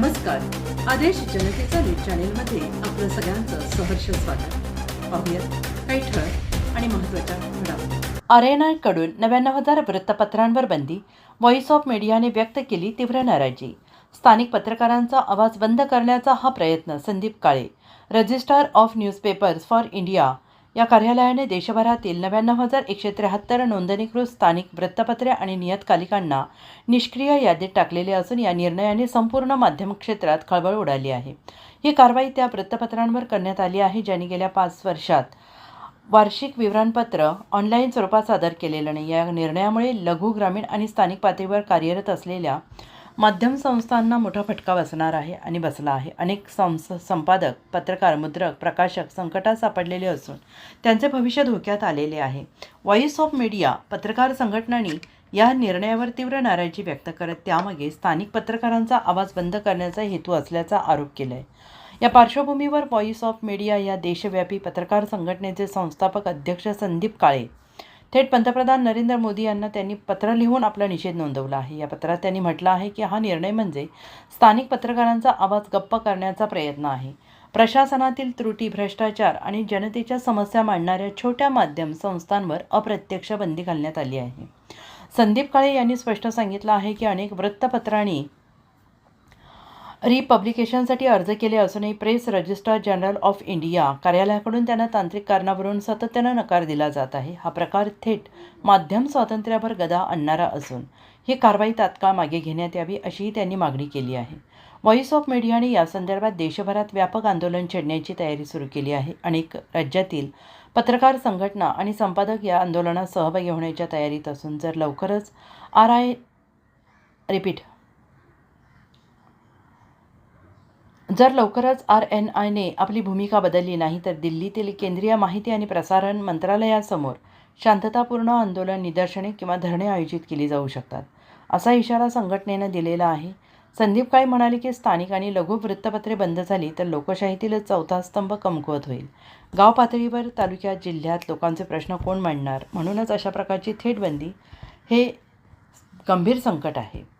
नमस्कार. आदेश जनतेचा न्यूज चॅनेलमध्ये आपलं सगळ्यांचं सहर्ष स्वागत. पाहूयात काही ठळक आणि महत्त्वाच्या घडामोडी. आरएनआयकडून नव्याण्णव हजार वृत्तपत्रांवर बंदी व्हॉइस ऑफ मीडियाने व्यक्त केली तीव्र नाराजी. स्थानिक पत्रकारांचा आवाज बंद करण्याचा हा प्रयत्न Sandeep Kale registrar of newspapers for India या कार्यालयाने देशभरातील नव्याण्णव हजार एकशे त्र्याहत्तर नोंदणीकृत स्थानिक वृत्तपत्रे आणि नियतकालिकांना निष्क्रिय यादीत टाकलेले असून या निर्णयाने संपूर्ण माध्यम क्षेत्रात खळबळ उडाली आहे. ही कारवाई त्या वृत्तपत्रांवर करण्यात आली आहे ज्यांनी गेल्या पाच वर्षात वार्षिक विवरणपत्र ऑनलाईन स्वरूपात सादर केलेलं नाही. या निर्णयामुळे लघु ग्रामीण आणि स्थानिक पातळीवर कार्यरत असलेल्या माध्यम संस्थांना मोठा फटका बसणार आहे आणि बसला आहे. अनेक संस संपादक पत्रकार मुद्रक प्रकाशक संकटात सापडलेले असून त्यांचे भविष्य धोक्यात आलेले आहे. व्हॉइस ऑफ मीडिया पत्रकार संघटनांनी या निर्णयावर तीव्र नाराजी व्यक्त करत त्यामागे स्थानिक पत्रकारांचा आवाज बंद करण्याचा हेतू असल्याचा आरोप केला आहे या पार्श्वभूमीवर व्हॉइस ऑफ मीडिया या देशव्यापी पत्रकार संघटनेचे संस्थापक अध्यक्ष संदीप काळे थेट पंतप्रधान नरेंद्र मोदी यांना त्यांनी पत्र लिहून आपला निषेध नोंदवला आहे. या पत्रात त्यांनी म्हटलं आहे की हा निर्णय म्हणजे स्थानिक पत्रकारांचा आवाज गप्प करण्याचा प्रयत्न आहे. प्रशासनातील त्रुटी भ्रष्टाचार आणि जनतेच्या समस्या मांडणाऱ्या छोट्या माध्यम संस्थांवर अप्रत्यक्ष बंदी घालण्यात आली आहे. संदीप काळे यांनी स्पष्ट सांगितलं आहे की अनेक वृत्तपत्रांनी रिपब्लिकेशनसाठी अर्ज केले असूनही press registrar general of India कार्यालयाकडून त्यांना तांत्रिक कारणावरून सातत्यानं नकार दिला जात आहे. हा प्रकार थेट माध्यम स्वातंत्र्यावर गदा आणणारा असून ही कारवाई तात्काळ मागे घेण्यात यावी अशीही त्यांनी मागणी केली आहे. व्हॉइस ऑफ मीडियाने या संदर्भात देशभरात व्यापक आंदोलन छेडण्याची तयारी सुरू केली आहे. अनेक राज्यातील पत्रकार संघटना आणि संपादक या आंदोलनात सहभागी होण्याच्या तयारीत असून जर लवकरच आर आय रिपीट जर लवकरच आर एन आयने आपली भूमिका बदलली नाही तर दिल्लीतील केंद्रीय माहिती आणि प्रसारण मंत्रालयासमोर शांततापूर्ण आंदोलन निदर्शने किंवा धरणे आयोजित केली जाऊ शकतात असा इशारा संघटनेनं दिलेला आहे. संदीप काळे म्हणाले की स्थानिक आणि लघु वृत्तपत्रे बंद झाली तर लोकशाहीतील चौथा स्तंभ कमकुवत होईल. गाव पातळीवर तालुक्यात जिल्ह्यात लोकांचे प्रश्न कोण मांडणार? म्हणूनच अशा प्रकारची थेट बंदी हे गंभीर संकट आहे.